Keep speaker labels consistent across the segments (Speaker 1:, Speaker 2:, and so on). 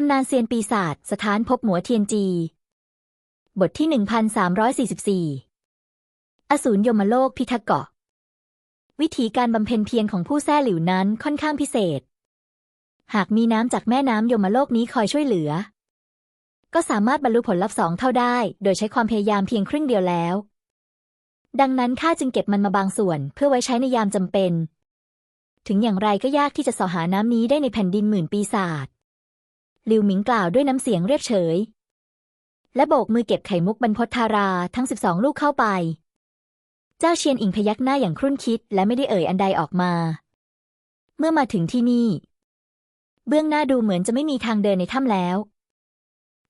Speaker 1: ตำนานเซียนปีศาจสถานพบหมัวเทียนจี บทที่ 1344 อสูรยมโลกพิทักษ์เกาะ วิธีการบำเพ็ญเพียรของผู้แท้หลิวนั้นค่อนข้างพิเศษ หากมีน้ำจากแม่น้ำยมโลกนี้คอยช่วยเหลือ ก็สามารถบรรลุผลลัพธ์สองเท่าได้ โดยใช้ความพยายามเพียงครึ่งเดียวแล้ว ดังนั้นข้าจึงเก็บมันมาบางส่วนเพื่อไว้ใช้ในยามจำเป็น ถึงอย่างไรก็ยากที่จะสอหาน้ำนี้ได้ในแผ่นดินหมื่นปีศาจ ลิวหมิงกล่าวด้วยน้ำเสียงเรียบเฉย และโบกมือเก็บไข่มุกบรรพตทาราทั้งสิบสองลูกเข้าไป เจ้าเชียนอิงพยักหน้าอย่างครุ่นคิด และไม่ได้เอ่ยอันใดออกมา เมื่อมาถึงที่นี่ เบื้องหน้าดูเหมือนจะไม่มีทางเดินในถ้ำแล้ว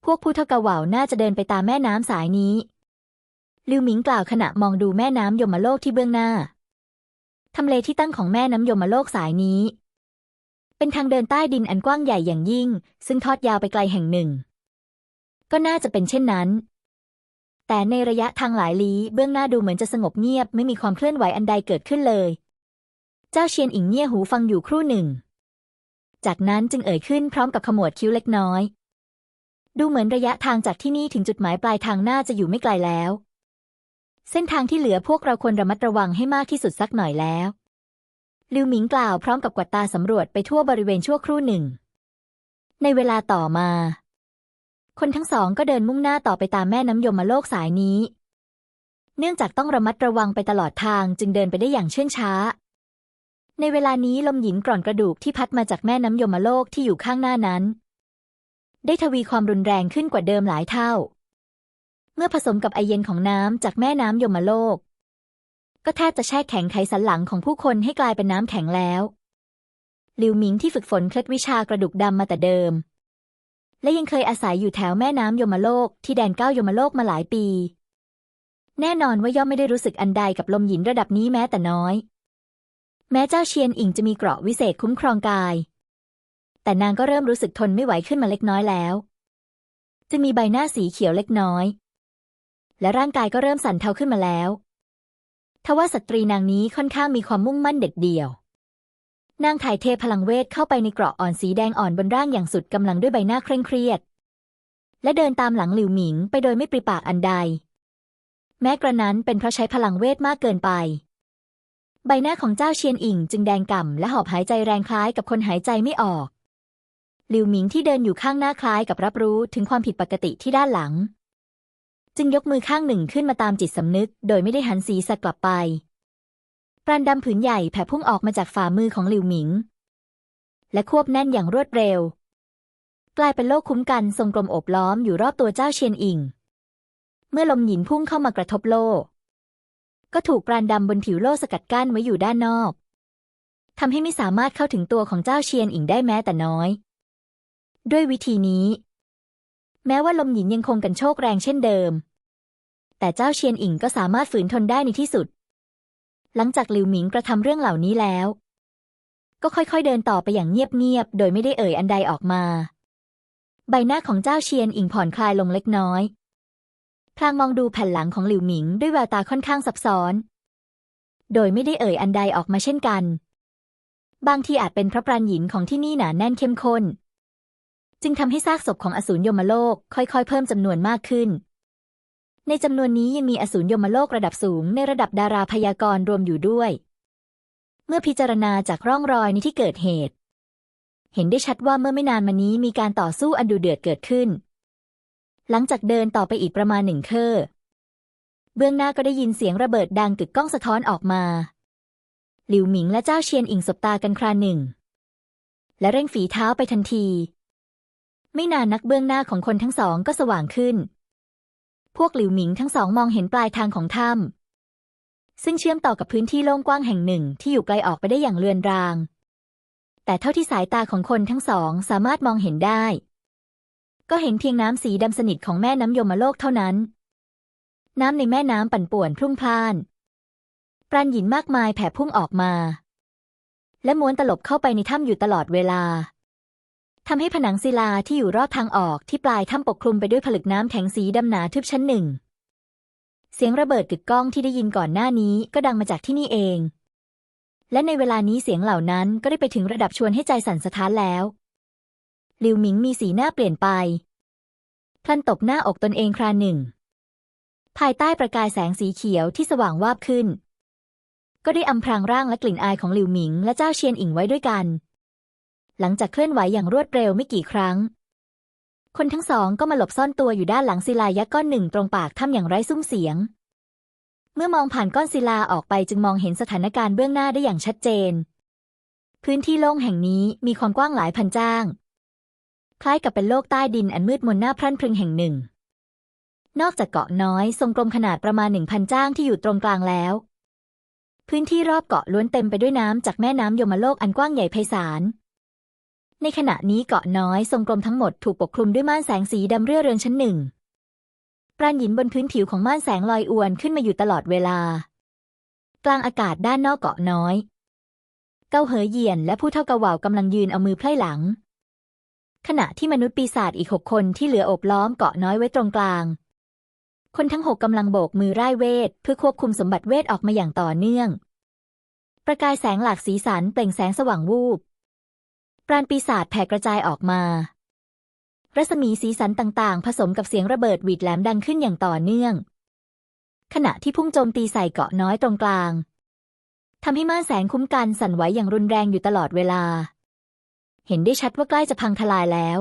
Speaker 1: พวกผู้เท่ากะเหว่าน่าจะเดินไปตามแม่น้ำสายนี้ลิวหมิงกล่าวขณะมองดูแม่น้ำยมโลกที่เบื้องหน้า ทำเลที่ตั้งของแม่น้ำยมโลกสายนี้ เป็นทางเดินใต้ดินอันกว้างใหญ่อย่างยิ่ง ซึ่งทอดยาวไปไกลแห่งหนึ่ง ก็น่าจะเป็นเช่นนั้น แต่ในระยะทางหลายลี้เบื้องหน้าดูเหมือนจะสงบเงียบไม่มีความเคลื่อนไหวอันใดเกิดขึ้นเลย เจ้าเชียนอิงเงี่ยหูฟังอยู่ครู่หนึ่ง จากนั้นจึงเอ่ยขึ้นพร้อมกับขมวดคิ้วเล็กน้อย ดูเหมือนระยะทางจากที่นี่ถึงจุดหมายปลายทางน่าจะอยู่ไม่ไกลแล้ว เส้นทางที่เหลือพวกเราควรระมัดระวังให้มากที่สุดสักหน่อยแล้ว ลิวหมิงกล่าวพร้อมกับกวาดตาสำรวจไปทั่วบริเวณชั่วครู่หนึ่ง ในเวลาต่อมา คนทั้งสองก็เดินมุ่งหน้าต่อไปตามแม่น้ำยมมาโลกสายนี้ เนื่องจากต้องระมัดระวังไปตลอดทางจึงเดินไปได้อย่างเชื่องช้า ในเวลานี้ลมหยินกร่อนกระดูกที่พัดมาจากแม่น้ำยมโลกที่อยู่ข้างหน้านั้น ได้ทวีความรุนแรงขึ้นกว่าเดิมหลายเท่า เมื่อผสมกับไอเย็นของน้ำจากแม่น้ำยมโลก ก็แทบจะแช่แข็งไขสันหลังของผู้คนให้กลายเป็นน้ำแข็งแล้ว หลิวหมิงที่ฝึกฝนเคล็ดวิชากระดูกดำมาแต่เดิม และยังเคยอาศัยอยู่แถวแม่น้ำยมโลกที่แดนเก้ายมโลกมาหลายปี แน่นอนว่าย่อมไม่ได้รู้สึกอันใดกับลมหยินระดับนี้แม้แต่น้อย แม้เจ้าเชียนอิงจะมีเกราะวิเศษคุ้มครองกาย แต่นางก็เริ่มรู้สึกทนไม่ไหวขึ้นมาเล็กน้อยแล้ว จึงมีใบหน้าสีเขียวเล็กน้อยและร่างกายก็เริ่มสั่นเทาขึ้นมาแล้ว ทว่าสตรีนางนี้ค่อนข้างมีความมุ่งมั่นเด็ดเดี่ยว นางถ่ายเทพลังเวทเข้าไปในเกราะอ่อนสีแดงอ่อนบนร่างอย่างสุดกำลังด้วยใบหน้าเคร่งเครียด และเดินตามหลังหลิวหมิงไปโดยไม่ปริปากอันใด แม้กระนั้นเป็นเพราะใช้พลังเวทมากเกินไป ใบหน้าของเจ้าเชียนอิงจึงแดงก่ำและหอบหายใจแรงคล้ายกับคนหายใจไม่ออกหลิวหมิงที่เดินอยู่ข้างหน้าคล้ายกับรับรู้ถึงความผิดปกติที่ด้านหลัง จึงยกมือข้างหนึ่งขึ้นมาตามจิตสำนึก โดยไม่ได้หันศีรษะกลับไปปราณดำผืนใหญ่แผ่พุ่งออกมาจากฝ่ามือของหลิวหมิง และควบแน่นอย่างรวดเร็ว กลายเป็นโลกคุ้มกันทรงกลมโอบล้อมอยู่รอบตัวเจ้าเชียนอิง เมื่อลมหยินพุ่งเข้ามากระทบโลกก็ถูกปราณดำบนผิวโลกสกัดกั้นไว้อยู่ด้านนอกทำให้ไม่สามารถเข้าถึงตัวของเจ้าเชียนอิงได้แม้แต่น้อย ด้วยวิธีนี้ แม้ว่าลมหยินยังคงกันโชกแรงเช่นเดิม แต่เจ้าเชียนอิงก็สามารถฝืนทนได้ในที่สุด หลังจากหลิวหมิงกระทำเรื่องเหล่านี้แล้ว ก็ค่อยๆเดินต่อไปอย่างเงียบๆ โดยไม่ได้เอ่ยอันใดออกมา ใบหน้าของเจ้าเชียนอิงผ่อนคลายลงเล็กน้อย พลางมองดูแผ่นหลังของหลิวหมิงด้วยแววตาค่อนข้างซับซ้อน โดยไม่ได้เอ่ยอันใดออกมาเช่นกัน บางทีอาจเป็นเพราะปราณหยินของที่นี่หนาแน่นเข้มข้น จึงทำให้ซากศพของอสูรยมโลกค่อยๆ เพิ่มจำนวนมากขึ้น ในจำนวนนี้ยังมีอสูรยมโลกระดับสูงในระดับดาราพยากรณ์รวมอยู่ด้วย เมื่อพิจารณาจากร่องรอยในที่เกิดเหตุ เห็นได้ชัดว่าเมื่อไม่นานมานี้มีการต่อสู้อันดุเดือดเกิดขึ้น หลังจากเดินต่อไปอีกประมาณหนึ่งเคอเบื้องหน้าก็ได้ยินเสียงระเบิดดังกึกก้องสะท้อนออกมา หลิวหมิงและเจ้าเชียนอิงสบตากันคราหนึ่ง และเร่งฝีเท้าไปทันที ไม่นานนักเบื้องหน้าของคนทั้งสองก็สว่างขึ้น พวกหลิวหมิงทั้งสองมองเห็นปลายทางของถ้ำซึ่งเชื่อมต่อกับพื้นที่โล่งกว้างแห่งหนึ่งที่อยู่ไกลออกไปได้อย่างเลือนราง แต่เท่าที่สายตาของคนทั้งสองสามารถมองเห็นได้ ก็เห็นเพียงน้ำสีดำสนิทของแม่น้ำยมโลกเท่านั้น น้ำในแม่น้ำปั่นป่วนพรุ่งพล่าน ปราณหยินมากมายแผ่พุ่งออกมา และม้วนตลบเข้าไปในถ้ำอยู่ตลอดเวลา ทำให้ผนังศิลาที่อยู่รอบทางออกที่ปลายถ้ำปกคลุมไปด้วยผลึกน้ำแข็งสีดำหนาทึบชั้นหนึ่ง เสียงระเบิดกึกก้องที่ได้ยินก่อนหน้านี้ก็ดังมาจากที่นี่เอง และในเวลานี้เสียงเหล่านั้นก็ได้ไปถึงระดับชวนให้ใจสั่นสะท้านแล้วหลิวหมิงมีสีหน้าเปลี่ยนไปพลันตบหน้าอกตนเองคราหนึ่ง ภายใต้ประกายแสงสีเขียวที่สว่างวาบขึ้น ก็ได้อำพรางร่างและกลิ่นอายของหลิวหมิงและเจ้าเชียนอิงไว้ด้วยกัน หลังจากเคลื่อนไหวอย่างรวดเร็วไม่กี่ครั้ง คนทั้งสองก็มาหลบซ่อนตัวอยู่ด้านหลังศิลายักษ์ก้อนหนึ่งตรงปากถ้ำอย่างไร้ซุ้มเสียง เมื่อมองผ่านก้อนศิลาออกไปจึงมองเห็นสถานการณ์เบื้องหน้าได้อย่างชัดเจน พื้นที่โล่งแห่งนี้มีความกว้างหลายพันจ้าง คล้ายกับเป็นโลกใต้ดินอันมืดมนหน้าพรั่นพรึงแห่งหนึ่ง นอกจากเกาะน้อยทรงกลมขนาดประมาณหนึ่งพันจ้างที่อยู่ตรงกลางแล้วพื้นที่รอบเกาะล้วนเต็มไปด้วยน้ำจากแม่น้ำยมโลกอันกว้างใหญ่ไพศาล ในขณะนี้เกาะน้อยทรงกลมทั้งหมดถูกปกคลุมด้วยม่านแสงสีดำเรื่อเรืองชั้นหนึ่งปราณหินบนพื้นผิวของม่านแสงลอยอวนขึ้นมาอยู่ตลอดเวลา กลางอากาศด้านนอกเกาะน้อย เกาเหอเยียนและผู้เท่ากะหว่ากำลังยืนเอามือไพร่หลัง ขณะที่มนุษย์ปีศาจอีกหกคนที่เหลือโอบล้อมเกาะน้อยไว้ตรงกลาง คนทั้งหกกำลังโบกมือไร่ายเวท เพื่อควบคุมสมบัติเวทออกมาอย่างต่อเนื่อง ประกายแสงหลากสีสันเปล่งแสงสว่างวูบ ปราณปีศาจแผ่กระจายออกมา รัศมีสีสันต่างๆ ผสมกับเสียงระเบิดหวีดแหลมดังขึ้นอย่างต่อเนื่อง ขณะที่พุ่งโจมตีใส่เกาะน้อยตรงกลางทำให้ม่านแสงคุ้มกันสั่นไหวอย่างรุนแรงอยู่ตลอดเวลา เห็นได้ชัดว่าใกล้จะพังทลายแล้ว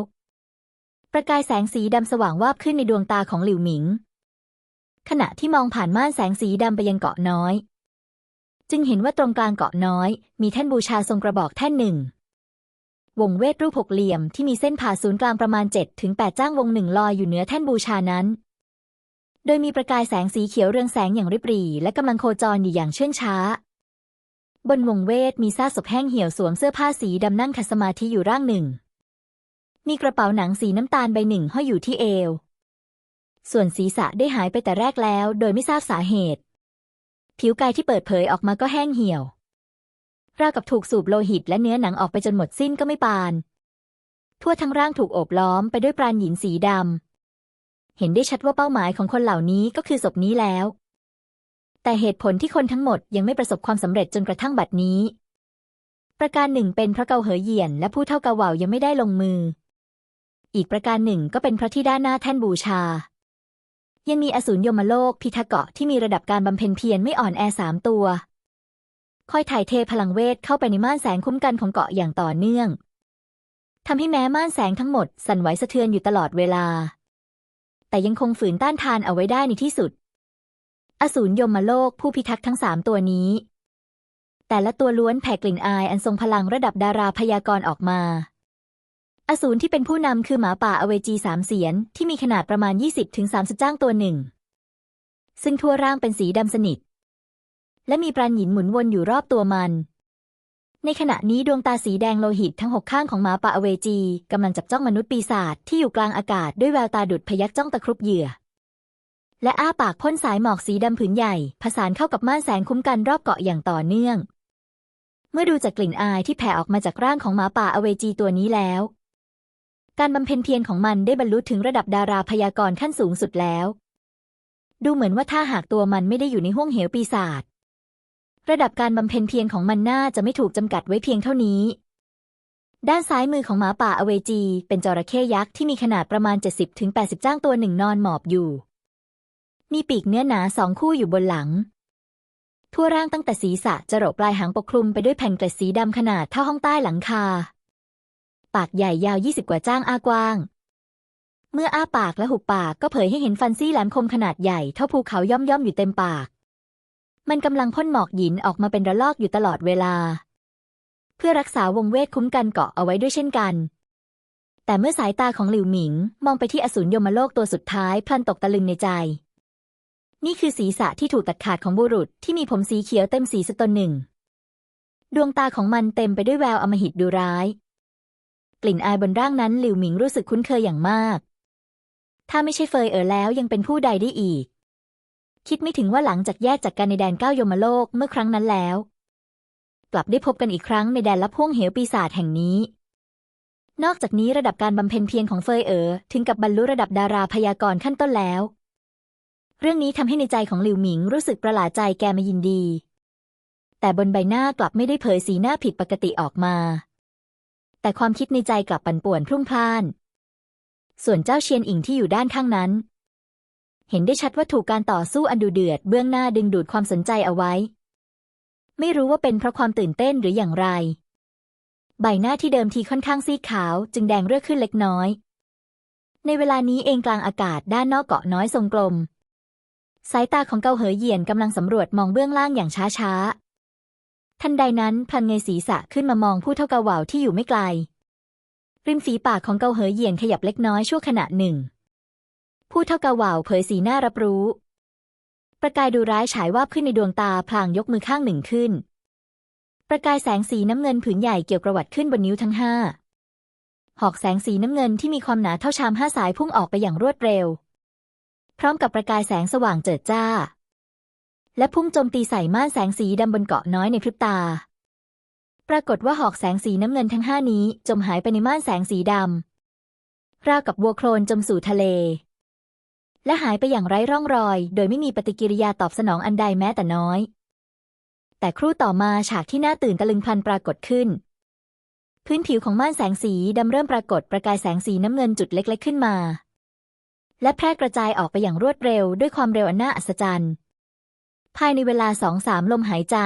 Speaker 1: ประกายแสงสีดำสว่างวาบขึ้นในดวงตาของหลิวหมิง ขณะที่มองผ่านม่านแสงสีดำไปยังเกาะน้อย จึงเห็นว่าตรงกลางเกาะน้อย มีแท่นบูชาทรงกระบอกแท่นหนึ่ง วงเวทรูปหกเหลี่ยมที่มีเส้นผ่าศูนย์กลางประมาณ 7 ถึง 8 จ้างวงหนึ่งลอยอยู่เหนือแท่นบูชานั้น โดยมีประกายแสงสีเขียวเรืองแสงอย่างริบหรี่และกำลังโคจรอยู่อย่างเชื่องช้า บนวงเวทมีซากศพแห้งเหี่ยวสวมเสื้อผ้าสีดำนั่งขัดสมาธิอยู่ร่างหนึ่ง มีกระเป๋าหนังสีน้ำตาลใบหนึ่งห้อยอยู่ที่เอว ส่วนศีรษะได้หายไปแต่แรกแล้ว โดยไม่ทราบสาเหตุ ผิวกายที่เปิดเผยออกมาก็แห้งเหี่ยว ราวกับถูกสูบโลหิตและเนื้อหนังออกไปจนหมดสิ้นก็ไม่ปาน ทั่วทั้งร่างถูกโอบล้อมไปด้วยปราณหินสีดำ เห็นได้ชัดว่าเป้าหมายของคนเหล่านี้ก็คือศพนี้แล้ว แต่เหตุผลที่คนทั้งหมดยังไม่ประสบความสำเร็จจนกระทั่งบัดนี้ ประการหนึ่งเป็นพระเกาเหอเหยียนและผู้เท่าเกาเหว่ายังไม่ได้ลงมือ อีกประการหนึ่งก็เป็นเพราะที่ด้านหน้าแท่นบูชายังมีอสูรยมโลกพิทักษ์เกาะที่มีระดับการบำเพ็ญเพียรไม่อ่อนแอสามตัว คอยถ่ายเทพลังเวทเข้าไปในม่านแสงคุ้มกันของเกาะอย่างต่อเนื่องทำให้แม้ม่านแสงทั้งหมดสั่นไหวสะเทือนอยู่ตลอดเวลา แต่ยังคงฝืนต้านทานเอาไว้ได้ในที่สุด อสูรยมโลกผู้พิทักษ์ทั้งสามตัวนี้ แต่ละตัวล้วนแผ่กลิ่นอายอันทรงพลังระดับดาราพยากรณ์ออกมา อสูรที่เป็นผู้นำคือหมาป่าอเวจีสามเสียนที่มีขนาดประมาณ 20-30จ้างตัวหนึ่ง ซึ่งทั่วร่างเป็นสีดำสนิท และมีปราณหินหมุนวนอยู่รอบตัวมัน ในขณะนี้ดวงตาสีแดงโลหิตทั้งหกข้างของหมาป่าอเวจีกำลังจับจ้องมนุษย์ปีศาจที่อยู่กลางอากาศด้วยแววตาดุดพยักจ้องตะครุบเหยื่อ และอ้าปากพ่นสายหมอกสีดำผืนใหญ่ ผสานเข้ากับม่านแสงคุ้มกันรอบเกาะอย่างต่อเนื่อง เมื่อดูจากกลิ่นอายที่แผ่ออกมาจากร่างของหมาป่าอเวจีตัวนี้แล้ว การบำเพ็ญเพียรของมันได้บรรลุถึงระดับดาราพยากรณ์ขั้นสูงสุดแล้ว ดูเหมือนว่าถ้าหากตัวมันไม่ได้อยู่ในห้วงเหวปีศาจ ระดับการบำเพ็ญเพียรของมันน่าจะไม่ถูกจำกัดไว้เพียงเท่านี้ ด้านซ้ายมือของหมาป่าอเวจี เป็นจระเข้ยักษ์ที่มีขนาดประมาณ 70-80 จ้างตัวหนึ่งนอนหมอบอยู่ มีปีกเนื้อหนาสองคู่อยู่บนหลัง ทั่วร่างตั้งแต่ศีรษะจรดปลายหางปกคลุมไปด้วยแผ่นเกล็ดสีดำขนาดเท่าห้องใต้หลังคา ปากใหญ่ยาว 20 กว่าจ้างอากว้าง เมื่ออ้าปากและหุบปากก็เผยให้เห็นฟันซี่แหลมคมขนาดใหญ่เท่าภูเขาย่อมย่อมๆอยู่เต็มปาก มันกำลังพ่นหมอกหยินออกมาเป็นระลอกอยู่ตลอดเวลา เพื่อรักษาวงเวทคุ้มกันเกาะเอาไว้ด้วยเช่นกัน แต่เมื่อสายตาของหลิวหมิงมองไปที่อสูรยมโลกตัวสุดท้ายพลันตกตะลึงในใจ นี่คือศีรษะที่ถูกตัดขาดของบุรุษที่มีผมสีเขียวเต็มสีสตนหนึ่ง ดวงตาของมันเต็มไปด้วยแววอมหิตดูร้าย กลิ่นอายบนร่างนั้นหลิวหมิงรู้สึกคุ้นเคยอย่างมาก ถ้าไม่ใช่เฟยเอ๋อแล้วยังเป็นผู้ใดได้อีก คิดไม่ถึงว่าหลังจากแยกจากกันในแดนเก้ายมโลกเมื่อครั้งนั้นแล้ว กลับได้พบกันอีกครั้งในแดนลับห้วงเหวปีศาจแห่งนี้ นอกจากนี้ระดับการบำเพ็ญเพียรของเฟยเอ๋อถึงกับบรรลุระดับดาราพยากรณ์ขั้นต้นแล้ว เรื่องนี้ทำให้ในใจของหลิวหมิงรู้สึกประหลาดใจแกมายินดี แต่บนใบหน้ากลับไม่ได้เผยสีหน้าผิดปกติออกมา แต่แต่ความคิดในใจกลับปั่นป่วนพรุ่งพล่าน ส่วนเจ้าเชียนอิงที่อยู่ด้านข้างนั้น เห็นได้ชัดว่าถูกการต่อสู้อันดุเดือดเบื้องหน้าดึงดูดความสนใจเอาไว้ ไม่รู้ว่าเป็นเพราะความตื่นเต้นหรืออย่างไร ใบหน้าที่เดิมทีค่อนข้างซีดขาวจึงแดงเรื่อขึ้นเล็กน้อย ในเวลานี้เองกลางอากาศด้านนอกเกาะน้อยทรงกลม สายตาของเกาเหอเหยียนกำลังสำรวจมองเบื้องล่างอย่างช้าๆ ทันใดนั้นพลันเงยศีรษะขึ้นมามองผู้เท่าเกาเหว่าที่อยู่ไม่ไกล ริมฝีปากของเกาเหอเหยียนขยับเล็กน้อยชั่วขณะหนึ่ง ผู้เท่ากาว่าเผยสีหน้ารับรู้ ประกายดูร้ายฉายวาบขึ้นในดวงตาพลางยกมือข้างหนึ่งขึ้น ประกายแสงสีน้ำเงินผืนใหญ่เกี่ยวประวัติขึ้นบนนิ้วทั้งห้าหอกแสงสีน้ำเงินที่มีความหนาเท่าชามห้าสายพุ่งออกไปอย่างรวดเร็ว พร้อมกับประกายแสงสว่างเจิดจ้า และพุ่งโจมตีใส่ม่านแสงสีดำบนเกาะน้อยในพริบตา ปรากฏว่าหอกแสงสีน้ำเงินทั้งห้านี้จมหายไปในม่านแสงสีดำราวกับวัวโคลนจมสู่ทะเล และหายไปอย่างไร้ร่องรอย โดยไม่มีปฏิกิริยาตอบสนองอันใดแม้แต่น้อย แต่ครู่ต่อมาฉากที่น่าตื่นตะลึงพลันปรากฏขึ้น พื้นผิวของม่านแสงสีดำเริ่มปรากฏประกายแสงสีน้ำเงินจุดเล็ก ๆ ขึ้นมา และแพร่กระจายออกไปอย่างรวดเร็วด้วยความเร็วอันน่าอัศจรรย์ ภายในเวลาสองสามลมหายใจ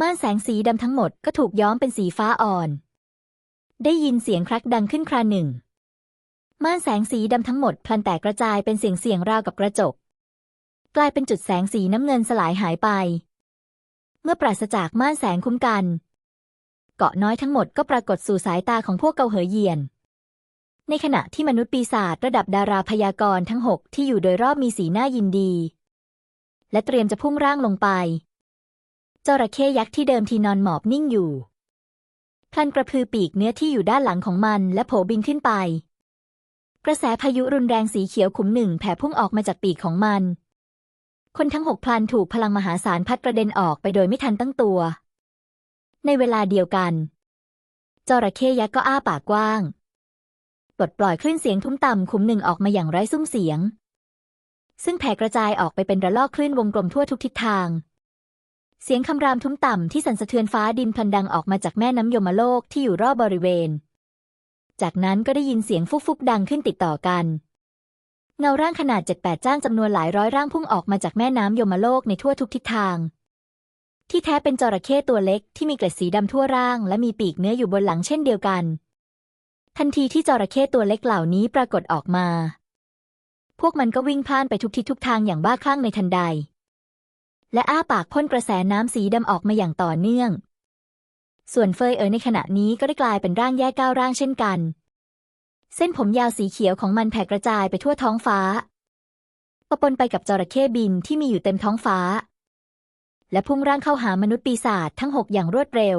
Speaker 1: ม่านแสงสีดำทั้งหมดก็ถูกย้อมเป็นสีฟ้าอ่อน ได้ยินเสียงครักดังขึ้นคราหนึ่ง ม่านแสงสีดำทั้งหมดพลันแตกกระจายเป็นเสียงเสียงราวกับกระจก กลายเป็นจุดแสงสีน้ำเงินสลายหายไป เมื่อปราศจากม่านแสงคุ้มกัน เกาะน้อยทั้งหมดก็ปรากฏสู่สายตาของพวกเกาเหอเยียน ในขณะที่มนุษย์ปีศาจระดับดาราพยากรณ์ทั้งหกที่อยู่โดยรอบมีสีหน้ายินดี และเตรียมจะพุ่งร่างลงไปจระเข้ยักษ์ที่เดิมทีนอนหมอบนิ่งอยู่พลันกระพือปีกเนื้อที่อยู่ด้านหลังของมันและโผบินขึ้นไป กระแสพายุรุนแรงสีเขียวขุมหนึ่งแผ่พุ่งออกมาจากปีกของมัน คนทั้งหกพลันถูกพลังมหาศาลพัดกระเด็นออกไปโดยไม่ทันตั้งตัว ในเวลาเดียวกัน จระเข้ยักษ์ก็อ้าปากกว้างปลดปล่อยคลื่นเสียงทุ้มต่ำขุมหนึ่งออกมาอย่างไร้ซุ้มเสียง ซึ่งแผ่กระจายออกไปเป็นระลอกคลื่นวงกลมทั่วทุกทิศทาง เสียงคำรามทุ้มต่ำที่สั่นสะเทือนฟ้าดินพลันดังออกมาจากแม่น้ำยมโลกที่อยู่รอบบริเวณ จากนั้นก็ได้ยินเสียงฟุบฟุบดังขึ้นติดต่อกัน เงาร่างขนาดเจ็ดแปดจ้างจำนวนหลายร้อยร่างพุ่งออกมาจากแม่น้ำยมโลกในทั่วทุกทิศทาง ที่แท้เป็นจระเข้ตัวเล็กที่มีเกล็ดสีดำทั่วร่าง และมีปีกเนื้ออยู่บนหลังเช่นเดียวกัน ทันทีที่จระเข้ตัวเล็กเหล่านี้ปรากฏออกมา พวกมันก็วิ่งพ่านไปทุกทิศทุกทางอย่างบ้าคลั่งในทันใด และอ้าปากพ่นกระแสน้ำสีดำออกมาอย่างต่อเนื่อง ส่วนเฟยเอ๋ยในขณะนี้ก็ได้กลายเป็นร่างแยกก้าวร่างเช่นกัน เส้นผมยาวสีเขียวของมันแผ่กระจายไปทั่วท้องฟ้าปะปนไปกับจระเข้บินที่มีอยู่เต็มท้องฟ้า และพุ่งร่างเข้าหามนุษย์ปีศาจทั้งหกอย่างรวดเร็ว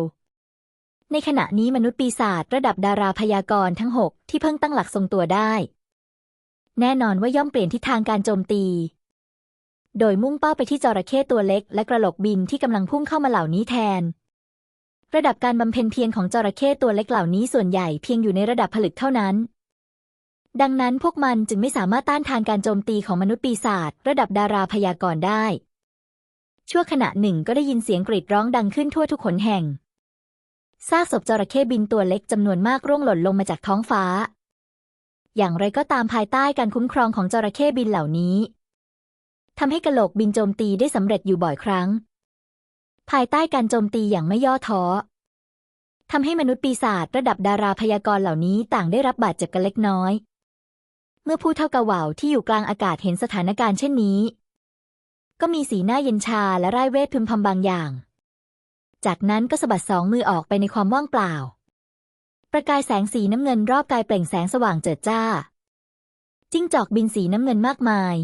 Speaker 1: ในขณะนี้มนุษย์ปีศาจระดับดาราพยากรณ์ทั้งหกที่เพิ่งตั้งหลักทรงตัวได้ แน่นอนว่าย่อมเปลี่ยนทิศทางการโจมตี โดยมุ่งเป้าไปที่จระเข้ตัวเล็กและกระโหลกบินที่กำลังพุ่งเข้ามาเหล่านี้แทน ระดับการบำเพ็ญเพียรของจระเข้ตัวเล็กเหล่านี้ส่วนใหญ่เพียงอยู่ในระดับผลึกเท่านั้น ดังนั้นพวกมันจึงไม่สามารถต้านทานการโจมตีของมนุษย์ปีศาจระดับดาราพยากรณ์ได้ ชั่วขณะหนึ่งก็ได้ยินเสียงกรีดร้องดังขึ้นทั่วทุกขนแห่งซากศพจระเข้บินตัวเล็กจำนวนมากร่วงหล่นลงมาจากท้องฟ้า อย่างไรก็ตามภายใต้การคุ้มครองของจระเข้บินเหล่านี้ทำให้กะโหลกบินโจมตีได้สำเร็จอยู่บ่อยครั้ง ภายใต้การโจมตีอย่างไม่ย่อท้อทำให้มนุษย์ปีศาจระดับดาราพยากรณ์เหล่านี้ต่างได้รับบาดเจ็บกันเล็กน้อย เมื่อผู้เท่ากะว่าวที่อยู่กลางอากาศเห็นสถานการณ์เช่นนี้ ก็มีสีหน้าเย็นชาและไร่ายเวทพึมพำบางอย่าง จากนั้นก็สะบัดสองมือออกไปในความว่างเปล่า ประกายแสงสีน้ำเงินรอบกายเปล่งแสงสว่างเจิดจ้า จิ้งจอกบินสีน้ำเงินมากมาย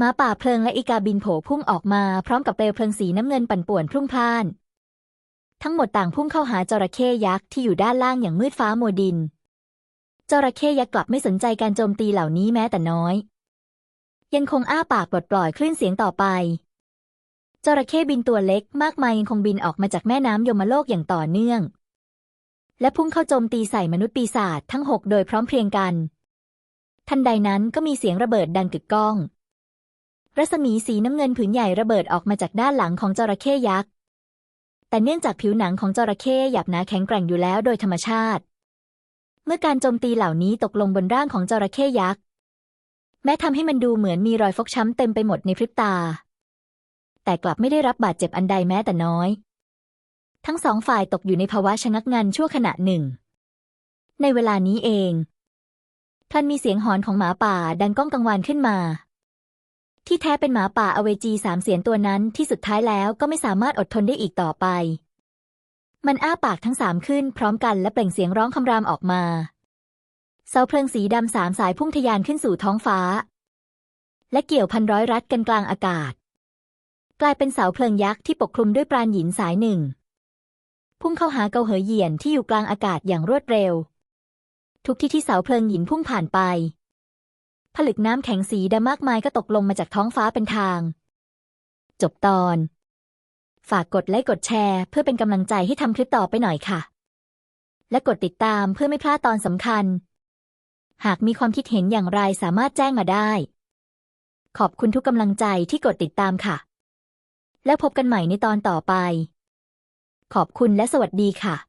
Speaker 1: หมาป่าเพลิงและอีกาบินโผพุ่งออกมาพร้อมกับเปลวเพลิงสีน้ำเงินปั่นป่วนพรุ่งพล่าน ทั้งหมดต่างพุ่งเข้าหาจระเข้ยักษ์ที่อยู่ด้านล่างอย่างมืดฟ้าโมดิน จระเข้ยักษ์กลับไม่สนใจการโจมตีเหล่านี้แม้แต่น้อย ยังคงอ้าปากปลดปล่อยคลื่นเสียงต่อไป จระเข้บินตัวเล็กมากมายยังคงบินออกมาจากแม่น้ำยมโลกอย่างต่อเนื่อง และพุ่งเข้าโจมตีใส่มนุษย์ปีศาจทั้งหกโดยพร้อมเพรียงกัน ทันใดนั้นก็มีเสียงระเบิดดังกึกก้อง รัศมีสีน้ำเงินผืนใหญ่ระเบิดออกมาจากด้านหลังของจระเข้ยักษ์ แต่เนื่องจากผิวหนังของจระเข้หยาบหนาแข็งแกร่งอยู่แล้วโดยธรรมชาติ เมื่อการโจมตีเหล่านี้ตกลงบนร่างของจระเข้ยักษ์ แม้ทำให้มันดูเหมือนมีรอยฟกช้ำเต็มไปหมดในพริบตา แต่กลับไม่ได้รับบาดเจ็บอันใดแม้แต่น้อย ทั้งสองฝ่ายตกอยู่ในภาวะชะงักงันชั่วขณะหนึ่ง ในเวลานี้เองพลันมีเสียงหอนของหมาป่าดังก้องกังวานขึ้นมา ที่แท้เป็นหมาป่าอเวจีสามเสียนตัวนั้นที่สุดท้ายแล้วก็ไม่สามารถอดทนได้อีกต่อไป มันอ้าปากทั้งสามขึ้นพร้อมกันและเปล่งเสียงร้องคำรามออกมา เสาเพลิงสีดำสามสายพุ่งทะยานขึ้นสู่ท้องฟ้า และเกี่ยวพันร้อยรัดกันกลางอากาศ กลายเป็นเสาเพลิงยักษ์ที่ปกคลุมด้วยปราณหินสายหนึ่ง พุ่งเข้าหาเกาเหยเหยียนที่อยู่กลางอากาศอย่างรวดเร็ว ทุกที่ที่เสาเพลิงหินพุ่งผ่านไป ผลึกน้ำแข็งสีดำมากมายก็ตกลงมาจากท้องฟ้าเป็นทาง จบตอน ฝากกดไลค์กดแชร์ เพื่อเป็นกำลังใจให้ทำคลิปต่อไปหน่อยค่ะ และกดติดตามเพื่อไม่พลาดตอนสำคัญ หากมีความคิดเห็นอย่างไรสามารถแจ้งมาได้ ขอบคุณทุกกำลังใจที่กดติดตามค่ะ แล้วพบกันใหม่ในตอนต่อไป ขอบคุณและสวัสดีค่ะ